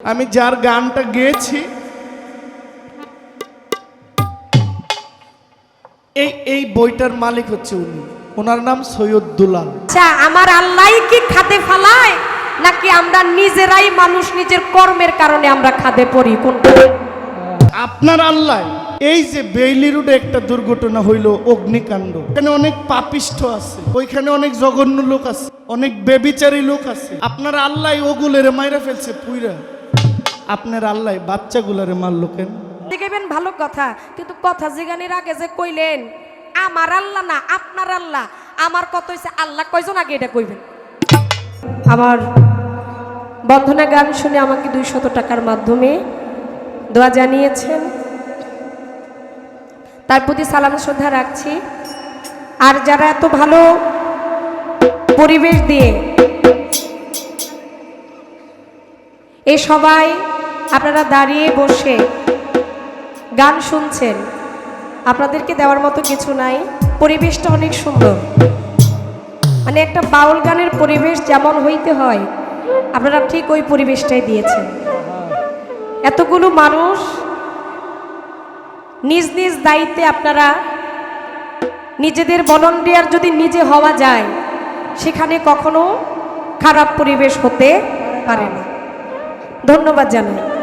আমি যার গানটা গেয়েছি এই এই বইটার মালিক হচ্ছে উনি। ওনার নাম সৈয়দ দুলাল। আচ্ছা আমার আল্লাহ কি খাদে ফালায় নাকি আমরা নিজেরাই মানুষ নিজের কর্মের কারণে আমরা খাদে পড়ি? কোনটা? আপনার আল্লাহ এই যে বেইলি রোডে একটা দুর্ঘটনা হইল অগ্নিকাণ্ড। এখানে অনেক পাপিষ্ঠ আছে ওইখানে অনেক জঘন্য লোক আছে অনেক বেবিচারী লোক আছে। আপনার আল্লাহ ওগুলেরে মাইরা ফেলছে পুইরা। আপনার আল্লাহ বাচ্চাগুলারে মারলো কেন? দেখবেন ভালো কথা কিন্তু কথা জিগানির আগে যে কইলেন আমার আল্লাহ না আপনার আল্লাহ আমার কত হয়েছে আল্লাহ কয়জন আগে এটা কইবেন? আমার বন্ধনা গান শুনে আমাকে দুইশত টাকার মাধ্যমে দোয়া জানিয়েছেন। তার প্রতি সালাম শ্রদ্ধা রাখছি। আর যারা এত ভালো পরিবেশ দিয়ে এ সবাই আপনারা দাঁড়িয়ে বসে গান শুনছেন। আপনাদেরকে দেওয়ার মতো কিছু নাই। পরিবেশটা অনেক সুন্দর। মানে একটা বাউল গানের পরিবেশ যেমন হইতে হয়, আপনারা ঠিক ওই পরিবেশটাই দিয়েছেন। এতগুলো মানুষ নিজ নিজ দায়িত্বে আপনারা নিজেদের ভলন্টিয়ার যদি নিজে হওয়া যায়, সেখানে কখনো খারাপ পরিবেশ হতে পারে না। ধন্যবাদ জানাই।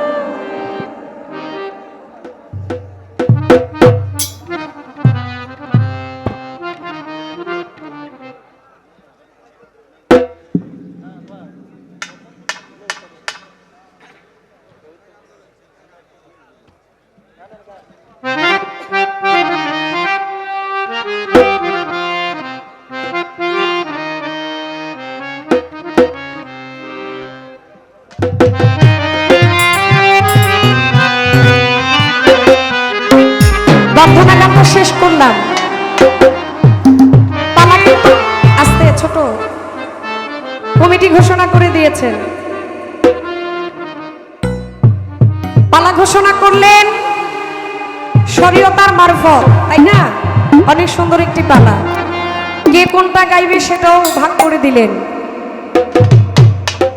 পালা ঘোষণা করলেন মারফত, তাই না? অনেক সুন্দর একটি পালা। কে কোনটা গাইবে সেটাও ভাগ করে দিলেন।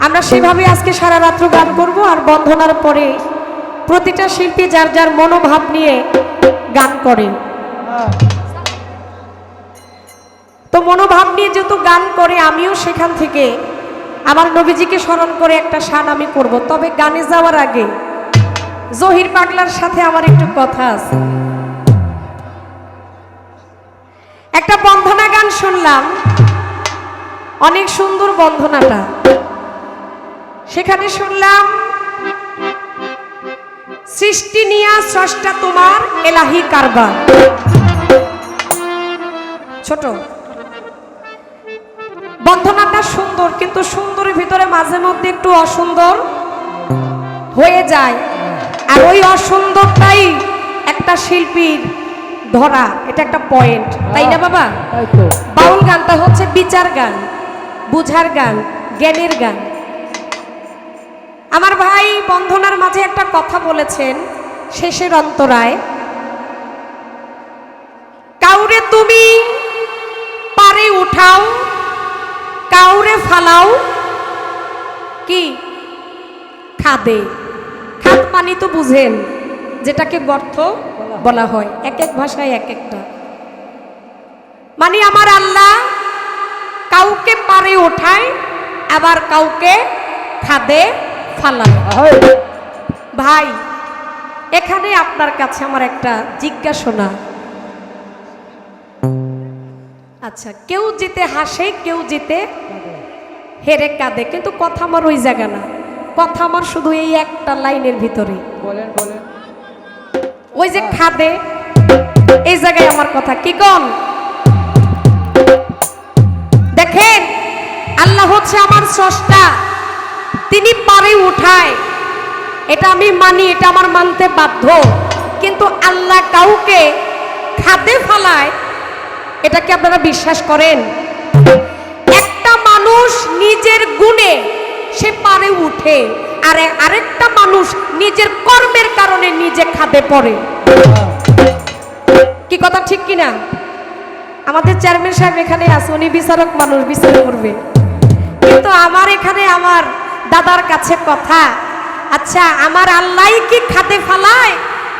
আমরা সেভাবে আজকে সারা রাত্র গান করব আর বন্ধনার পরে প্রতিটা শিল্পী যার যার মনোভাব নিয়ে গান করে। তো মনোভাব নিয়ে যেহেতু গান করে, আমিও সেখান থেকে আমার নবীজিকে স্মরণ করে একটা শান আমি করব। তবে গানে যাওয়ার আগে জহির পাগলার সাথে আমার একটু কথা আছে। একটা বন্ধনা গান শুনলাম। অনেক সুন্দর বন্ধনাটা। সেখানে শুনলাম, সৃষ্টি নিয়া স্রষ্টা তোমার এলাহি কারবার। ছোট। বন্ধনাটা সুন্দর কিন্তু সুন্দরের ভিতরে মাঝে মধ্যে একটু অসুন্দর হয়ে যায়। আর ওই অসুন্দরটাই একটা শিল্পীর ধরা এটা একটা পয়েন্ট তাই না বাবা? বাউল গানটা হচ্ছে বিচার গান বুঝার গান জ্ঞানের গান। আমার ভাই বন্ধনার মাঝে একটা কথা বলেছেন শেষের অন্তরায়। কাউরে তুমি পারে উঠাও কাউরে ফালাও? কি? খাদে। খাদ মানে তো বুঝেন যেটাকে গর্ত বলা হয়। এক এক ভাষায় এক একটা। মানে আমার আল্লাহ কাউকে পারে ওঠায় আবার কাউকে খাদে ফালায়। ভাই এখানে আপনার কাছে আমার একটা জিজ্ঞাসনা। আচ্ছা কেউ জিতে হাসে কেউ জিতে হেরে কাঁদে কিন্তু কথা আমার ওই জায়গা না। কথা আমার শুধু এই একটা লাইনের ভিতরে। বলেন বলেন। ওই যে খাদে এই জায়গায় আমার কথা। কি কন? দেখেন আল্লাহ হচ্ছে আমার স্রষ্টা। তিনি পারে উঠায়। এটা আমি মানি এটা আমার মানতে বাধ্য। কিন্তু আল্লাহ কাউকে খাদে ফালায় এটা কি আপনারা বিশ্বাস করেন? একটা মানুষ নিজের গুণে সে পারে উঠে, আর আরেকটা মানুষ নিজের কর্মের কারণে নিজে খাদে পড়ে কি কথা ঠিক কিনা? আমাদের চেয়ারম্যান সাহেব এখানে আছে, উনি বিচারক মানুষ, বিচার করবে। কিন্তু আমার এখানে আমার দাদার কাছে কথা আচ্ছা আমার আল্লাহ কি খাদে ফালায়?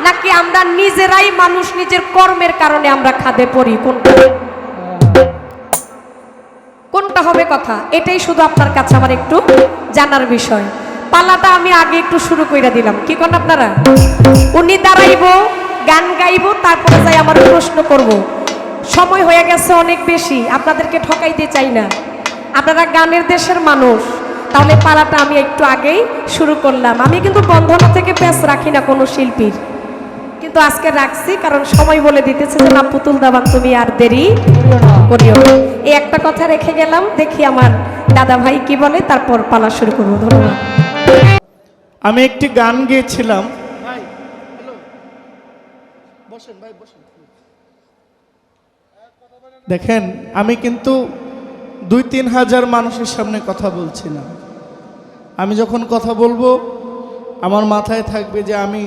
নাকি আমরা নিজেরাই মানুষ নিজের কর্মের কারণে আমরা খাদে পড়ি? কোনটা? কোনটা হবে কথা? এটাই শুধু আপনার কাছে আমার একটু জানার বিষয়। পালাটা আমি আগে একটু শুরু করে দিলাম। কি করেন আপনারা? উনি দাঁড়াইব, গান গাইব, তারপরে যাই আমার প্রশ্ন করব। সময় হয়ে গেছে অনেক বেশি, আপনাদেরকে ঠকাইতে চাই না। আপনারা গানের দেশের মানুষ, তাহলে পালাটা আমি একটু আগেই শুরু করলাম। আমি কিন্তু বন্ধনা থেকে প্যাঁচ রাখি না কোনো শিল্পীর। কিন্তু আজকে রাখছি কারণ সময় বলে দিতেছে যে না পুতুল দাবান তুমি আর দেরি করিও এই একটা কথা রেখে গেলাম দেখি আমার দাদা ভাই কি বলে তারপর পালা শুরু করব। ধন্যবাদ। আমি একটি গান গেয়েছিলাম। ভাই হ্যালো। বসেন ভাই দেখেন আমি কিন্তু দুই তিন হাজার মানুষের সামনে কথা বলছিলাম আমি যখন কথা বলব আমার মাথায় থাকবে যে আমি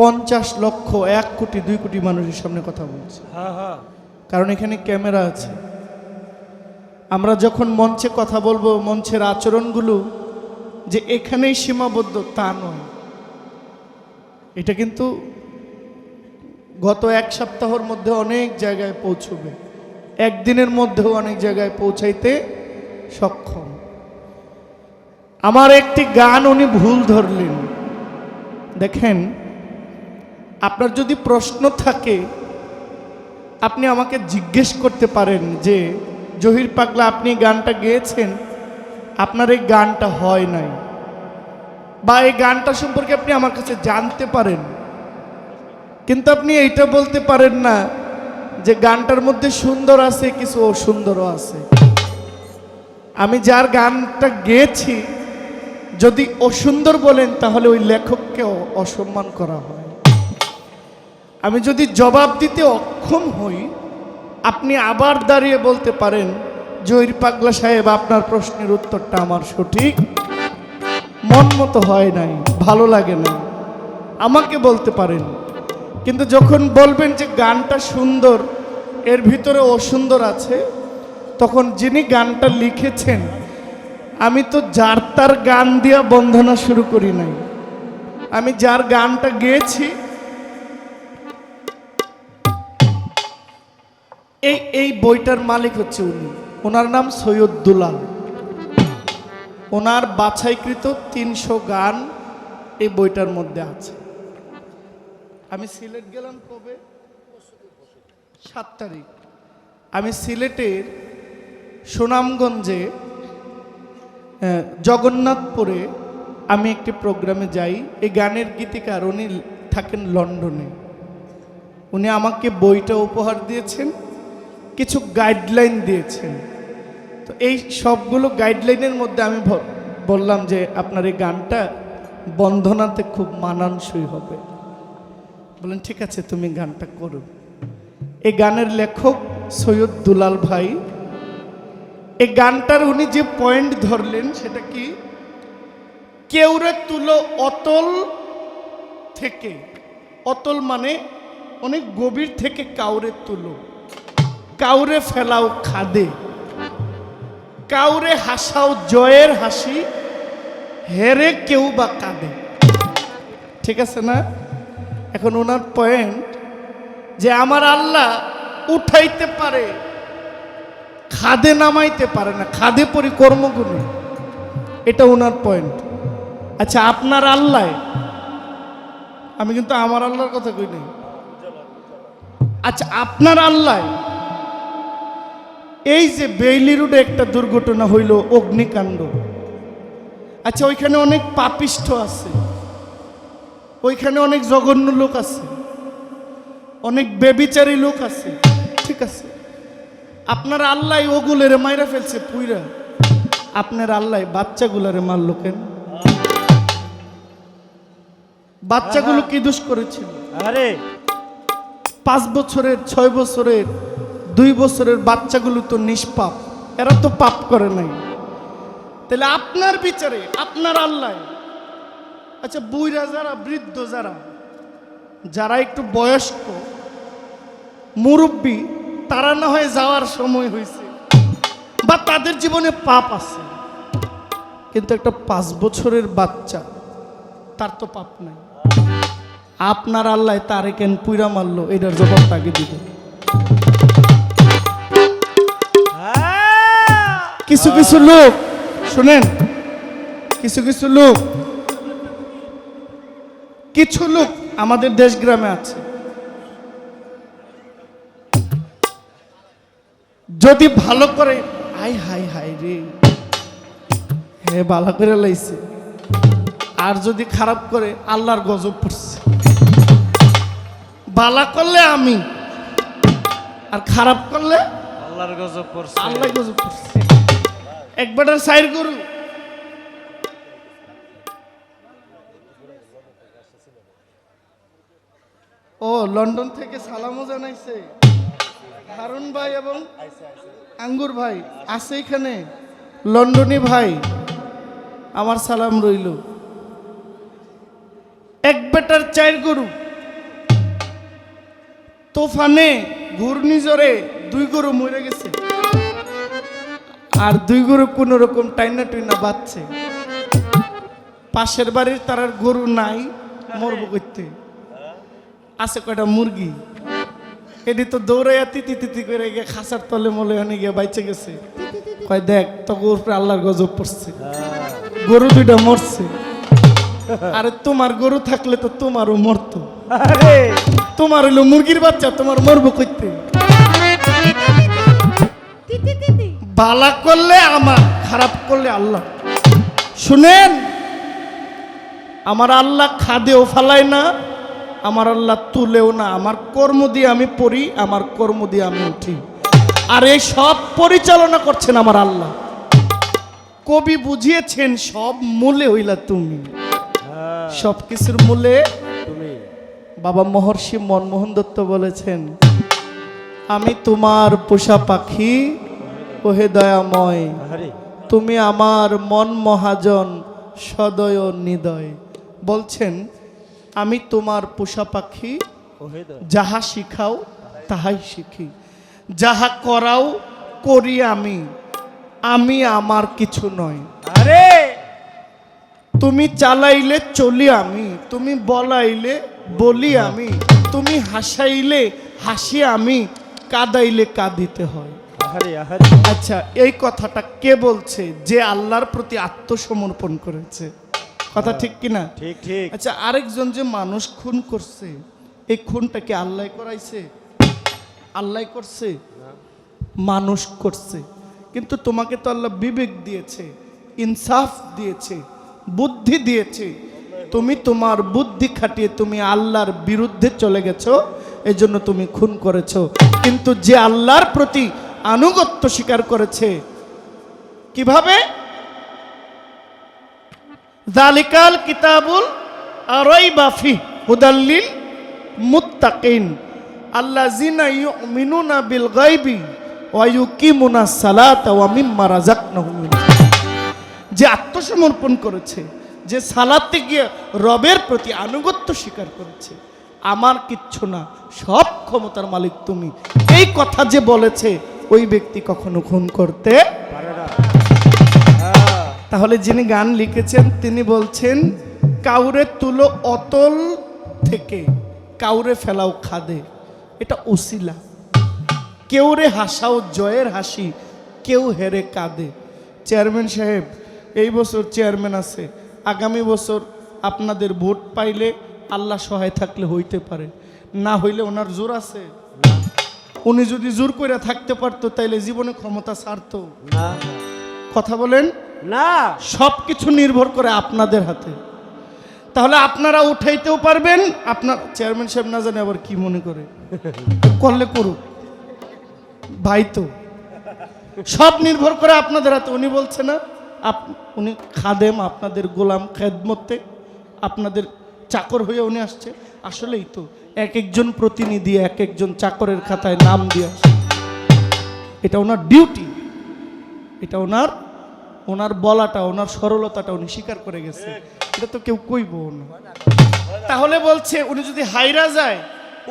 পঞ্চাশ লক্ষ এক কোটি দুই কোটি মানুষের সামনে কথা বলছি। কারণ এখানে ক্যামেরা আছে। আমরা যখন মঞ্চে কথা বলব মঞ্চের আচরণগুলো যে এখানেই সীমাবদ্ধ তা নয়। এটা কিন্তু গত এক সপ্তাহের মধ্যে অনেক জায়গায় পৌঁছবে। একদিনের মধ্যেও অনেক জায়গায় পৌঁছাইতে সক্ষম। আমার একটি গান উনি ভুল ধরলেন। দেখেন আপনার যদি প্রশ্ন থাকে, আপনি আমাকে জিজ্ঞেস করতে পারেন যে, জহির পাগলা, আপনি গানটা গেয়েছেন? আপনার এই গানটা হয় নাই। বা এই গানটা সম্পর্কে আপনি আমার কাছে জানতে পারেন। কিন্তু আপনি এইটা বলতে পারেন না যে, গানটার মধ্যে সুন্দর আছে, কিছু অসুন্দরও আছে। আমি যার গানটা গেয়েছি, যদি অসুন্দর বলেন, তাহলে ওই লেখককেও অসম্মান করা হয়। আমি যদি জবাব দিতে অক্ষম হই, আপনি আবার দাঁড়িয়ে বলতে পারেন জহির পাগলা সাহেব, আপনার প্রশ্নের উত্তরটা আমার সঠিক। মন মতো হয় নাই, ভালো লাগে না আমাকে বলতে পারেন। কিন্তু যখন বলবেন যে গানটা সুন্দর, এর ভিতরে অসুন্দর আছে, তখন যিনি গানটা লিখেছেন, আমি তো যার তার গান দিয়া বন্ধনা শুরু করি নাই। আমি যার গানটা গেয়েছি এই এই বইটার মালিক হচ্ছে উনি। ওনার নাম সৈয়দ দুলাল। ওনার বাছাইকৃত তিনশো গান এই বইটার মধ্যে আছে। আমি সিলেট গেলাম কবে? সাত তারিখ। আমি সিলেটের সুনামগঞ্জে জগন্নাথপুরে আমি একটি প্রোগ্রামে যাই। এই গানের গীতিকার উনি থাকেন লন্ডনে। উনি আমাকে বইটা উপহার দিয়েছেন। কিছু গাইডলাইন দিয়েছেন। তো এই সবগুলো গাইডলাইনের মধ্যে আমি বললাম যে আপনার এই গানটা বন্ধনাতে খুব মানানসই হবে। বলেন ঠিক আছে, তুমি গানটা করো। এই গানের লেখক সৈয়দ দুলাল ভাই। এই গানটার উনি যে পয়েন্ট ধরলেন, সেটা কি? কেউরে তুলো অতল থেকে। অতল মানে অনেক গভীর থেকে কাউরে তুলো। কাউরে ফেলাও খাদে, কাউরে হাসাও জয়ের হাসি, হেরে কেউ বা কাঁদে। ঠিক আছে না? এখন ওনার পয়েন্ট যে আমার আল্লাহ উঠাইতে পারে, খাদে নামাইতে পারে না, খাদে পরি কর্মগুলো এটা ওনার পয়েন্ট আচ্ছা আপনার আল্লাহ, আমি কিন্তু আমার আল্লাহর কথা কই নাই? আচ্ছা আপনার আল্লাহ এই যে বেইলি রোডে একটা দুর্ঘটনা হইল অগ্নিকাণ্ড। আচ্ছা ওইখানে অনেক পাপিষ্ঠ আছে। ওইখানে অনেক জঘন্য লোক আছে। অনেক বেবিচারী লোক আছে। ঠিক আছে। আপনার আল্লাহ ওগুলেরে মাইরা ফেলছে পুইরা। আপনার আল্লাহ বাচ্চাগুলারে মারলো কেন? বাচ্চাগুলো কি দোষ করেছিল? আরে। পাঁচ বছরের ছয় বছরের দুই বছরের বাচ্চাগুলো তো নিষ্পাপ, এরা তো পাপ করে নাই। তাহলে আপনার বিচারে, আপনার আল্লাহ। আচ্ছা বুইরা যারা, বৃদ্ধ যারা যারা একটু বয়স্ক, মুরব্বী, তারা না হয় যাওয়ার সময় হয়েছে বা তাদের জীবনে পাপ আছে। কিন্তু একটা পাঁচ বছরের বাচ্চা, তার তো পাপ নাই। আপনার আল্লাহ তারে কেন পুইরা মারলো? এটার জবাব তাকে দিবে কিছু কিছু লোক শুনেন কিছু কিছু লোক কিছু লোক আমাদের দেশ গ্রামে আছে। যদি ভালো করে হাই হাই হাই রে হ্যাঁ ভালো করে লাইছে। আর যদি খারাপ করে আল্লাহর গজব পড়ছে। বালা করলে আমি আর খারাপ করলে আল্লাহর গজব পড়ছে। আল্লাহ গজব করছে একবারটা সাইড করু ও, লন্ডন থেকে সালামও জানাইছে। হারুন ভাই এবং আঙ্গুর ভাই, আছে এখানে? লন্ডনী ভাই, আমার সালাম রইল। এক বেটার চার গরু। তোফানে ঘূর্ণিঝড়ে দুই গরু মরে গেছে। আর দুই গরু কোন রকম টাইনা টুইনা বাচ্ছে পাশের বাড়ির তার আর গরু নাই মরবো করতে আছে কয়টা মুরগি? এটি তো দৌড়াইয়া তিতি তিতি করে গিয়ে খাসার তলে মলে অনেক গিয়ে বাইচে গেছে। কয় দেখ তো উপরে আল্লাহর গজব পড়ছে। গরু দুইটা মরছে। আরে তোমার গরু থাকলে তো তোমারও মরতো। আরে! তোমার হইল মুরগির বাচ্চা তোমার মরবো করতে বালা করলে আমার খারাপ করলে আল্লাহ। শুনেন আমার আল্লাহ খাদেও ফালায় না আমার আল্লাহ তুলেও না। আমার কর্ম দিয়ে আমি পড়ি আমার কর্ম দিয়ে আমি উঠি। আর এই সব পরিচালনা করছেন আমার আল্লাহ। কবি বুঝিয়েছেন সব মূলে হইলা তুমি। হ্যাঁ, সব কিছুর মূলে তুমি। বাবা মহর্ষি মনমোহন দত্ত বলেছেন আমি তোমার পোষা পাখি ওহে দয়াময় তুমি আমার মন মহাজন সদয় নিদয়। বলছেন আমি তোমার পোষা পাখি যাহা শিখাও তাহাই শিখি। যাহা করাও করি আমি আমি আমার কিছু নয়। আরে! তুমি চালাইলে চলি আমি তুমি বলাইলে বলি আমি তুমি হাসাইলে হাসি আমি কাদাইলে কাঁদিতে হয়। আহারে আহারে। আচ্ছা এই কথাটা কে বলছে যে আল্লাহর প্রতি আত্মসমর্পণ করেছে? কথা ঠিক কিনা? ঠিক ঠিক। আচ্ছা আরেকজন যে মানুষ খুন করছে এই খুনটা কি আল্লাহ করাইছে? আল্লাহ করছে? মানুষ করছে। কিন্তু তোমাকে তো আল্লাহ বিবেক দিয়েছে ইনসাফ দিয়েছে বুদ্ধি দিয়েছে। তুমি তোমার বুদ্ধি খাটিয়ে তুমি আল্লাহর বিরুদ্ধে চলে গেছো এই জন্য তুমি খুন করেছ। কিন্তু যে আল্লাহর প্রতি আনুগত্য স্বীকার করেছে। কীভাবে? জালিকাল কিতাবুল আরই বাফি হুদাল্লিল মুত্তাকিন। আল্লাযিনা ইউমিনুনা বিল গায়বি ওয়া ইউকিমুনা সালাতা ওয়া মিম্মা রাযাকনাহুম যে আত্মসমর্পণ করেছে, যে সালাতে গিয়ে রবের প্রতি আনুগত্য স্বীকার করেছে, আমার কিচ্ছু না, সব ক্ষমতার মালিক তুমি। এই কথা যে বলেছে ওই ব্যক্তি কখনো খুন করতে তাহলে যিনি গান লিখেছেন, তিনি বলছেন, কাউরে তুলো অতল থেকে, কাউরে ফেলাও খাদে। এটা উসিলা। কেউরে হাসাও জয়ের হাসি, কেউ হেরে কাঁদে। চেয়ারম্যান সাহেব, এই বছর চেয়ারম্যান আছে। আগামী বছর আপনাদের ভোট পাইলে আল্লাহ সহায় থাকলে হইতে পারে। না হইলে ওনার জোর আছে। উনি যদি জোর করে থাকতে পারতো তাইলে জীবনে ক্ষমতা ছাড়তো। না। কথা বলেন। না। সব কিছু নির্ভর করে আপনাদের হাতে। তাহলে আপনারা উঠাইতেও পারবেন আপনার চেয়ারম্যান সাহেব না জানে আবার কি মনে করে। করলে করুক। ভাই তো। সব নির্ভর করে আপনাদের হাতে। উনি বলছে না আপ- উনি খাদেম আপনাদের গোলাম খেদমতে আপনাদের চাকর হয়ে উনি আসছে। আসলেই তো, এক একজন প্রতিনিধি, এক একজন চাকরের খাতায় নাম দিয়ে এটা ওনার ডিউটি। এটা ওনার ওনার বলাটা, ওনার সরলতাটা উনি স্বীকার করে গেছে। এটা তো কেউ কইব না। তাহলে বলছে, উনি যদি হাইরা যায়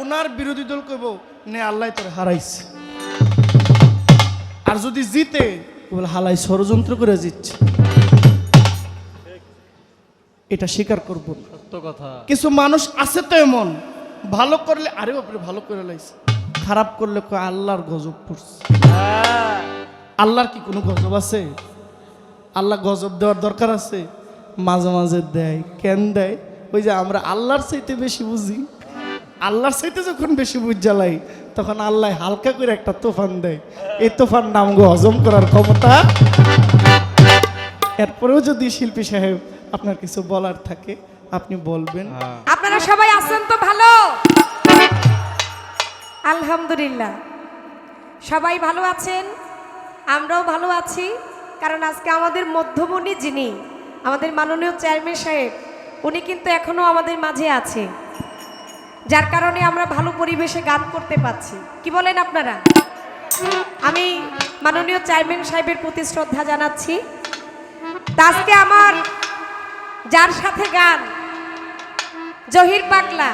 ওনার বিরোধী দল কইব, নে, আল্লাহ তোরে হারাইছে। আর যদি জিতে বলে, হালাই ষড়যন্ত্র করে জিতছে। এটা স্বীকার করব সত্য কথা। কিছু মানুষ আছে তো এমন ভালো করলে আরে বাপরে ভালো করে লাইছে। খারাপ করলে কয় আল্লাহর গজব পড়ছে। আল্লাহর কি কোনো গজব আছে? আল্লাহ গজব দেওয়ার দরকার আছে? মাঝে মাঝে দেয় কেন দেয়? ওই যে আমরা আল্লাহর চাইতে বেশি বুঝি। আল্লাহর চাইতে যখন বেশি বুঝ জ্বালাই তখন আল্লাহ হালকা করে একটা তুফান দেয়। এই তুফান নাম গো হজম করার ক্ষমতা। এরপরেও যদি শিল্পী সাহেব আপনার কিছু বলার থাকে আপনি বলবেন। হ্যাঁ। আপনারা সবাই আছেন তো ভালো? আলহামদুলিল্লাহ। সবাই ভালো আছেন? আমরাও ভালো আছি কারণ আজকে আমাদের মধ্যমণি যিনি আমাদের মাননীয় চেয়ারম্যান সাহেব উনি কিন্তু এখনও আমাদের মাঝে আছে যার কারণে আমরা ভালো পরিবেশে গান করতে পাচ্ছি কি বলেন আপনারা? আমি মাননীয় চেয়ারম্যান সাহেবের প্রতি শ্রদ্ধা জানাচ্ছি। আজকে আমার যার সাথে গান। জহির পাগলা।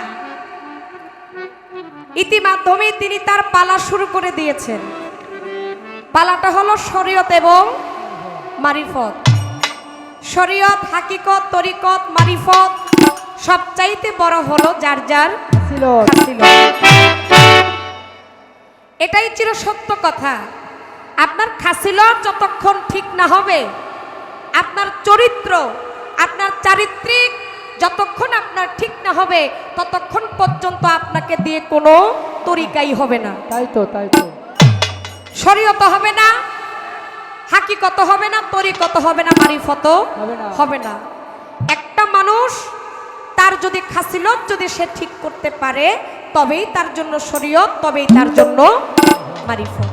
ইতিমাধ্যমে তিনি তার পালা শুরু করে দিয়েছেন। পালাটা হলো শরীয়ত এবং মারিফত। শরীয়ত হাকিকত তরিকত মারিফত সবচাইতে বড় হলো যার যার। এটাই ছিল সত্য কথা। আপনার খাসিলত যতক্ষণ ঠিক না হবে আপনার চরিত্র আপনার চারিত্রিক যতক্ষণ আপনার ঠিক না হবে ততক্ষণ পর্যন্ত আপনাকে দিয়ে কোনো তরিকাই হবে না। তাই তো তাই তো। শরীয়ত হবে না হাকিকত হবে না তরিকত হবে না মারিফত হবে না। হবে না। একটা মানুষ তার যদি খাসিলত যদি সে ঠিক করতে পারে তবেই তার জন্য শরীয়ত তবেই তার জন্য মারিফত।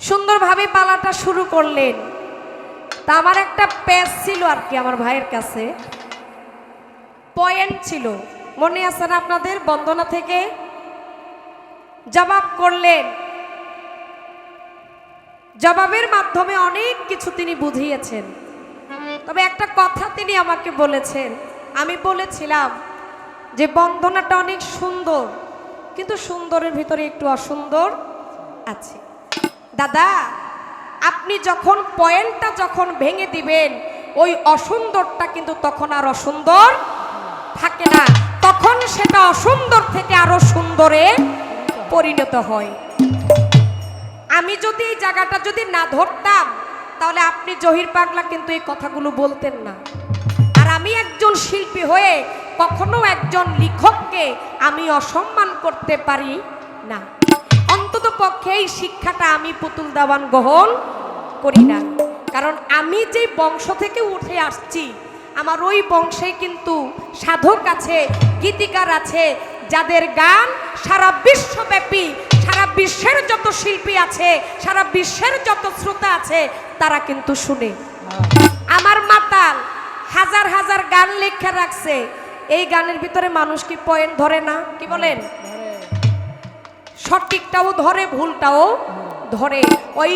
সুন্দরভাবে পালাটা শুরু করলেন। তা আমার একটা পেজ ছিল আর কি আমার ভাইয়ের কাছে। পয়েন্ট ছিল। মনে আছে না আপনাদের? বন্দনা থেকে জবাব করলেন। জবাবের মাধ্যমে অনেক কিছু তিনি বুঝিয়েছেন। তবে একটা কথা তিনি আমাকে বলেছেন। আমি বলেছিলাম যে বন্দনাটা অনেক সুন্দর, কিন্তু সুন্দরের ভিতরে একটু অসুন্দর আছে। দাদা আপনি যখন পয়েন্টটা যখন ভেঙে দিবেন, ওই অসুন্দরটা কিন্তু তখন আর অসুন্দর থাকে না। তখন সেটা অসুন্দর থেকে আরও সুন্দরে পরিণত হয়। আমি যদি এই জায়গাটা যদি না ধরতাম, তাহলে আপনি জহির পাগলা কিন্তু এই কথাগুলো বলতেন না। আর আমি একজন শিল্পী হয়ে কখনো একজন লেখককে আমি অসম্মান করতে পারি না। অন্তত পক্ষে এই শিক্ষাটা আমি পুতুল দেওয়ান গ্রহণ করি না। কারণ আমি যে বংশ থেকে উঠে আসছি, আমার ওই বংশে কিন্তু সাধক আছে, গীতিকার আছে, যাদের গান সারা বিশ্বব্যাপী, সারা বিশ্বের যত শিল্পী আছে, সারা বিশ্বের যত শ্রোতা আছে, তারা কিন্তু শুনে। আমার মাতাল হাজার হাজার গান লেখা রাখছে। এই গানের ভিতরে মানুষ কি পয়েন্ট ধরে না? কি বলেন? সঠিকটাও ধরে, ভুলটাও ধরে। ওই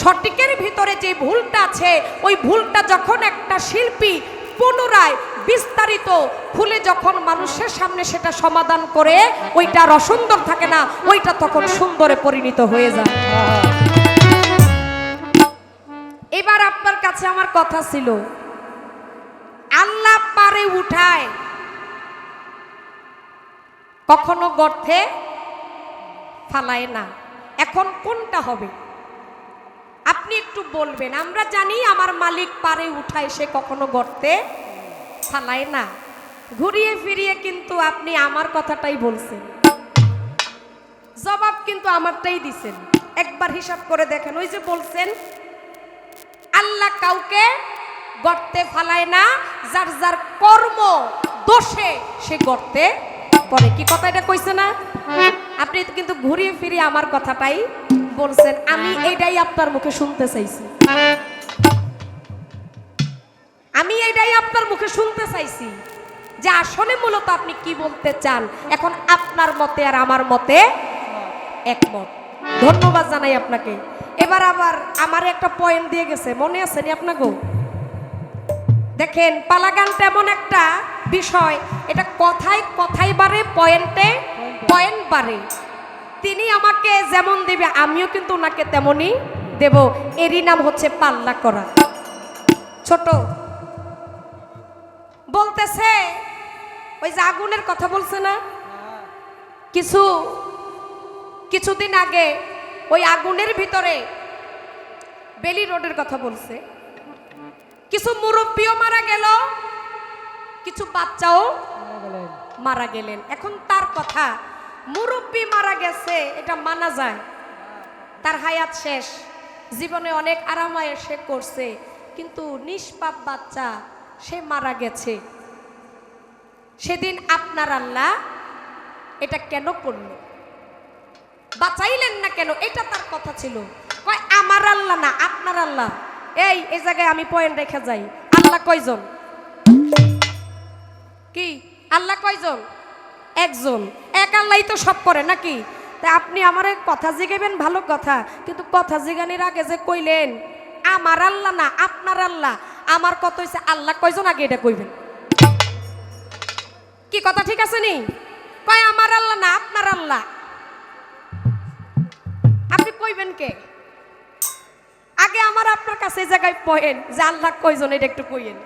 সঠিকের ভিতরে যে ভুলটা আছে, ওই ভুলটা যখন একটা শিল্পী পুনরায় বিস্তারিত খুলে যখন মানুষের সামনে সেটা সমাধান করে, ওইটা অসুন্দর থাকে না, ওইটা তখন সুন্দরে পরিণত হয়ে যায়। এবার আপনার কাছে আমার কথা ছিল, আল্লাহ পারে উঠায়। কখনো গর্থে ফালায় না। এখন কোনটা হবে? আপনি একটু বলবেন, আমরা জানি আমার মালিক পারে উঠায় সে কখনো গর্তে ফালায় না। ঘুরিয়ে ফিরিয়ে কিন্তু আপনি আমার কথাটাই বলছেন। জবাব কিন্তু আমারটাই দিছেন। একবার হিসাব করে দেখেন, ওই যে বলছেন, আল্লাহ কাউকে গর্তে ফালায় না, যার যার কর্ম দোষে সে গর্তে পড়ে। কি কথা এটা কইছে না? আপনি কিন্তু ঘুরিয়ে ফিরিয়ে আমার কথাটাই বলছেন। আমি এটাই আপনার মুখে শুনতে চাইছি। আমি এটাই আপনার মুখে শুনতে চাইছি যে আসলে মূলত আপনি কি বলতে চান। এখন আপনার মতে আর আমার মতে একমত। ধন্যবাদ জানাই আপনাকে। এবার আবার আমার একটা পয়েন্ট দিয়ে গেছে। মনে আছে নি আপনাকে দেখেন, পালাগানটা এমন একটা বিষয়। এটা কথায় কথাই বাড়ে পয়েন্টে পয়েন্ট বাড়ে। তিনি আমাকে যেমন দেবে, আমিও কিন্তু ওনাকে তেমনই দেব। এরই নাম হচ্ছে পাল্লা করা। ছোট। বলতেছে, ওই যে আগুনের কথা বলছে না? কিছু, কিছুদিন আগে ওই আগুনের ভিতরে বেলি রোডের কথা বলছে। কিছু মুরব্বীও মারা গেল, কিছু বাচ্চাও মারা গেলেন। এখন তার কথা মুরব্বী মারা গেছে, এটা মানা যায়। তার হায়াত শেষ। জীবনে অনেক আরামায় সে করছে, কিন্তু নিষ্পাপ বাচ্চা, সে মারা গেছে। সেদিন আপনার আল্লাহ এটা কেন করল? বাঁচাইলেন না কেন? এটা তার কথা ছিল। কয়, আমার আল্লাহ না, আপনার আল্লাহ। এই এই জায়গায় আমি পয়েন্ট রেখে যাই। আল্লাহ কয়জন? কি? আল্লাহ কয়জন? একজন। এক আল্লাহই তো সব করে নাকি? তা আপনি আমার কথা জিগাবেন ভালো কথা। কিন্তু কথা জিগানির আগে যে কইলেন, আমার আল্লাহ না, আপনার আল্লাহ, আমার কত হয়েছে আল্লাহ কয়জন আগে এটা কইবেন? কি কথা ঠিক আছে নি? কয় আমার আল্লাহ না, আপনার আল্লাহ? আপনি কইবেন কে? আগে আমার আপনার কাছে এই জায়গায় পয়েন যে আল্লাহ কয়জন, এটা একটু কইেন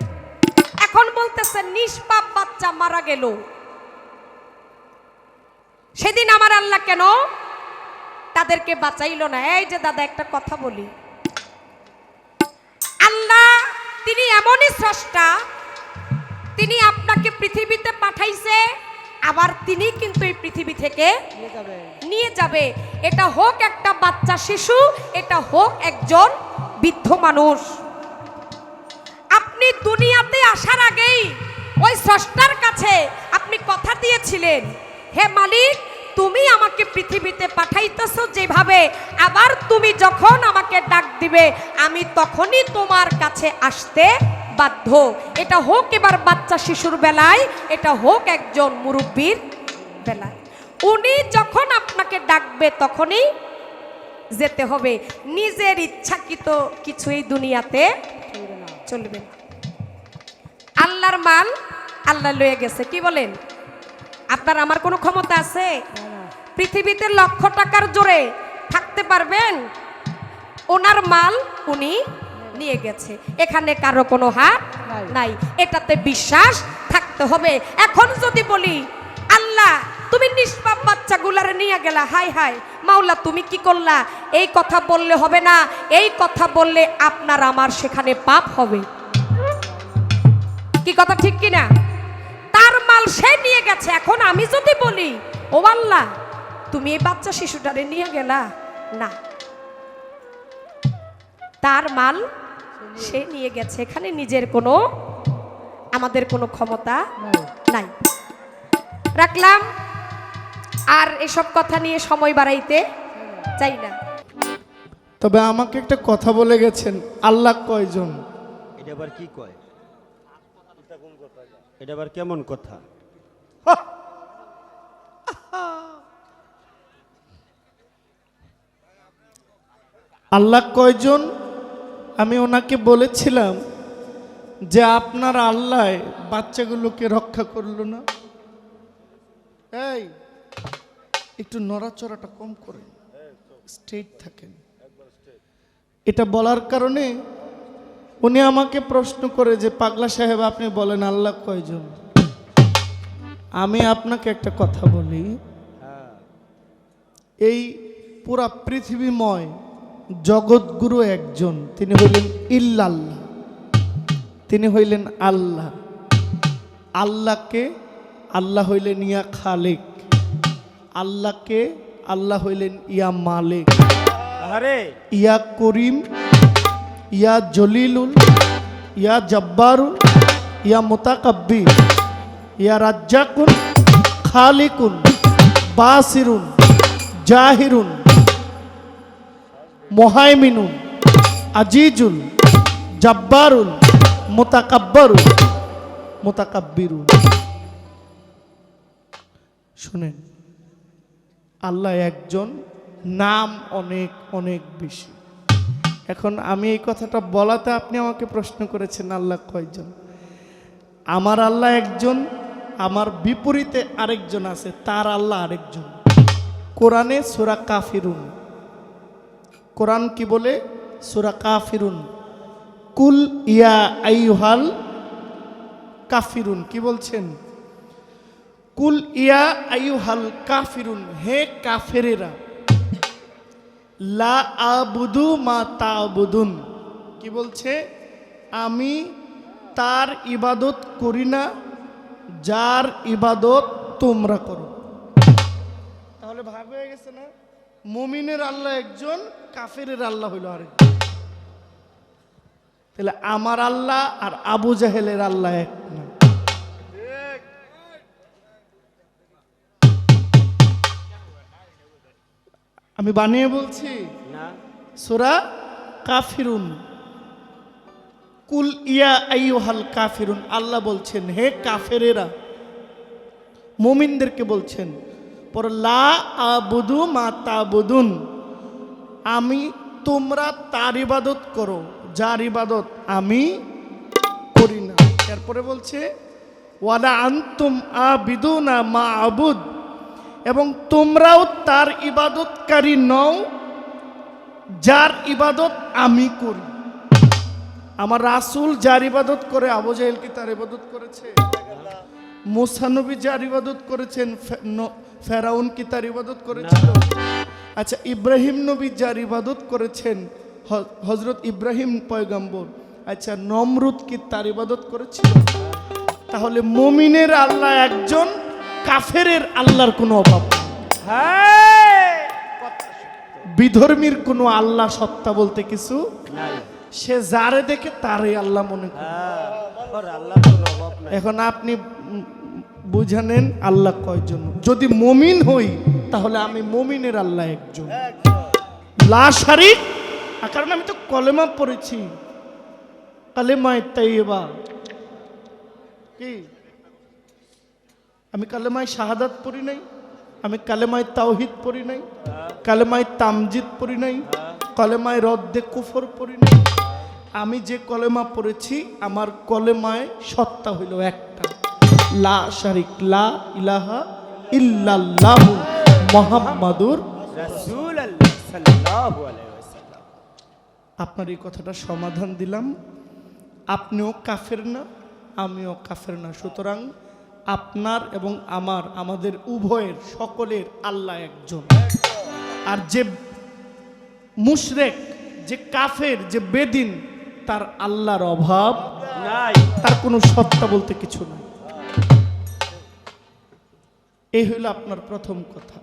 এখন বলতেছে নিষ্পাপ বাচ্চা মারা গেল। সেদিন আমার আল্লাহ কেন তাদেরকে বাঁচাইল না? এই যে দাদা একটা কথা বলি। আল্লাহ তিনি এমনই স্রষ্টা তিনি আপনাকে পৃথিবীতে পাঠাইছে আবার তিনি কিন্তু এই পৃথিবী থেকে নিয়ে যাবে। নিয়ে যাবে। এটা হোক একটা বাচ্চা শিশু এটা হোক একজন বৃদ্ধ মানুষ। আপনি দুনিয়াতে আসার আগেই ওই স্রষ্টার কাছে আপনি কথা দিয়েছিলেন হে মালিক, তুমি আমাকে পৃথিবীতে পাঠাইতেছো যেভাবে, আবার তুমি যখন আমাকে ডাক দিবে, আমি তখনই তোমার কাছে আসতে বাধ্য। এটা হোক এবার বাচ্চা শিশুর বেলায়, এটা হোক একজন মুরব্বীর বেলায়। উনি যখন আপনাকে ডাকবে, তখনই যেতে হবে। নিজের ইচ্ছাকৃত কিছুই দুনিয়াতে চলবে না। আল্লাহর মাল আল্লাহ লয়ে গেছে, কি বলেন? আপনার আমার কোনো ক্ষমতা আছে? পৃথিবীতে লক্ষ টাকার জোরে থাকতে পারবেন? ওনার মাল উনি নিয়ে গেছে। এখানে কারও কোনো হাত নাই। এটাতে বিশ্বাস থাকতে হবে। এখন যদি বলি আল্লাহ তুমি নিষ্পাপ বাচ্চাগুলারে নিয়ে গেলা। হাই হাই। মাওলা তুমি কি করলা? এই কথা বললে হবে না। এই কথা বললে আপনার আমার সেখানে পাপ হবে। কি কথা ঠিক কিনা? মাল সে নিয়ে গেছে এখন আমি যদি বলি ও আল্লাহ তুমি এই বাচ্চা শিশুটারে নিয়ে গেলা? না। তার মাল সে নিয়ে গেছে এখানে নিজের কোনো আমাদের কোনো ক্ষমতা নাই। রাখলাম আর এসব কথা নিয়ে সময় বাড়াইতে চাই না। তবে আমাকে একটা কথা বলে গেছেন আল্লাহ কয়জন? এটা আবার কি কয়? এটা আবার কেমন কথা? আল্লাহ কয়জন? আমি ওনাকে বলেছিলাম যে আপনার আল্লাহ বাচ্চাগুলোকে রক্ষা করল না। এই একটু নড়াচড়াটা কম করেন। স্ট্রেট থাকেন। এটা বলার কারণে উনি আমাকে প্রশ্ন করে যে পাগলা সাহেব আপনি বলেন আল্লাহ কয়জন? আমি আপনাকে একটা কথা বলি। এই পুরা পৃথিবীময় জগৎগুরু একজন তিনি হইলেন ইল্লাল্লাহ। তিনি হইলেন আল্লাহ। আল্লাহকে আল্লাহ হইলেন ইয়া খালেক। আল্লাহকে আল্লাহ হইলেন ইয়া মালিক। আরে ইয়া করিম ইয়া জলিলুল ইয়া জব্বারুল ইয়া মোতাকাব্বির, ইয়া রাজ্জাকুন, খালিকুন, বাসিরুন, জাহিরুন, মোহাইমিনুন আজিজুল জব্বারুল মোতাকাব্বারুল মোতাকাব্বিরুন। শুনেন, আল্লাহ একজন নাম অনেক অনেক বেশি। এখন আমি এই কথাটা বলাতে আপনি আমাকে প্রশ্ন করেছেন, আল্লাহ কয়জন? আমার আল্লাহ একজন, আমার বিপরীতে আরেকজন আছে, তার আল্লাহ আরেকজন। কোরআনে সুরা কাফিরুন। কোরআন কি বলে? সুরা কাফিরুন। কুল ইয়া আইহাল কাফিরুন, কি বলছেন? কুল ইয়া আইহাল কাফিরুন, হে কাফেরেরা লা আবুদু মা তা তাবুদুন। কি বলছে? আমি তার ইবাদত করি না, যার ইবাদত তোমরা করো। তাহলে ভাগ হয়ে গেছে না? মুমিনের আল্লাহ একজন, কাফেরের আল্লাহ হইল আরেকজন তাহলে আমার আল্লাহ আর আবু জাহেলের আল্লাহ এক। আমি বানিয়ে বলছি। না। সুরা কাফিরুন। কুল ইয়া আইয়ুহাল কাফিরুন। আল্লাহ বলছেন হে কাফেরেরা মুমিনদেরকে বলছেন পর লা আবুদু মা তাবুদুন। আমি তোমরা তার ইবাদত করো যার ইবাদত আমি করি না। এরপরে বলছে ওয়ালা আন্তুম আবিদুনা মা আবুদ। এবং তোমরাও তার ইবাদতকারী নও, যার ইবাদত আমি করি। আমার রাসূল যার ইবাদত করে, আবু জাহেল কি তার ইবাদত করেছে? মুসানবী যার ইবাদত করেছেন ফেরাউন কি তার ইবাদত করেছিল? আচ্ছা ইব্রাহিম নবী যার ইবাদত করেছেন হজরত ইব্রাহিম পয়গম্বর আচ্ছা নমরুদ কি তার ইবাদত করেছিল? তাহলে মমিনের আল্লাহ একজন কাফেরের আল্লাহর কোনো অভাব। বিধর্মীর কোনো আল্লাহ সত্তা বলতে কিছু সে যারে দেখে তারে আল্লাহ মনে হ্যাঁ এখন আপনি উম, বুঝে নেন আল্লাহ কয়জন। যদি মমিন হই তাহলে আমি মমিনের আল্লাহ একজন। লা শারিক কারণ আমি তো কলেমা পড়েছি। কালেমায় তাইবা কি? আমি কালেমায় শাহাদাত পড়ি নাই, আমি কালেমায় তাওহিদ পড়ি নাই, কালেমায় তামজিদ পড়ি নাই, কলেমায় রদ্দে কুফর পড়ি নাই। আমি যে কলেমা পড়েছি, আমার কলেমায় সত্তা হইল একটা। লা শারিক, লা ইলাহা ইল্লাল্লাহু মুহাম্মাদুর আপনার এই কথাটা সমাধান দিলাম। আপনিও কাফের না, আমিও কাফের না। সুতরাং আপনার এবং আমার আমাদের উভয়ের সকলের আল্লাহ একজন। আর যে মুশরেক যে কাফের যে বেদিন তার আল্লাহর অভাব নাই। তার কোনো সত্তা বলতে কিছু নাই। এই হইল আপনার প্রথম কথা।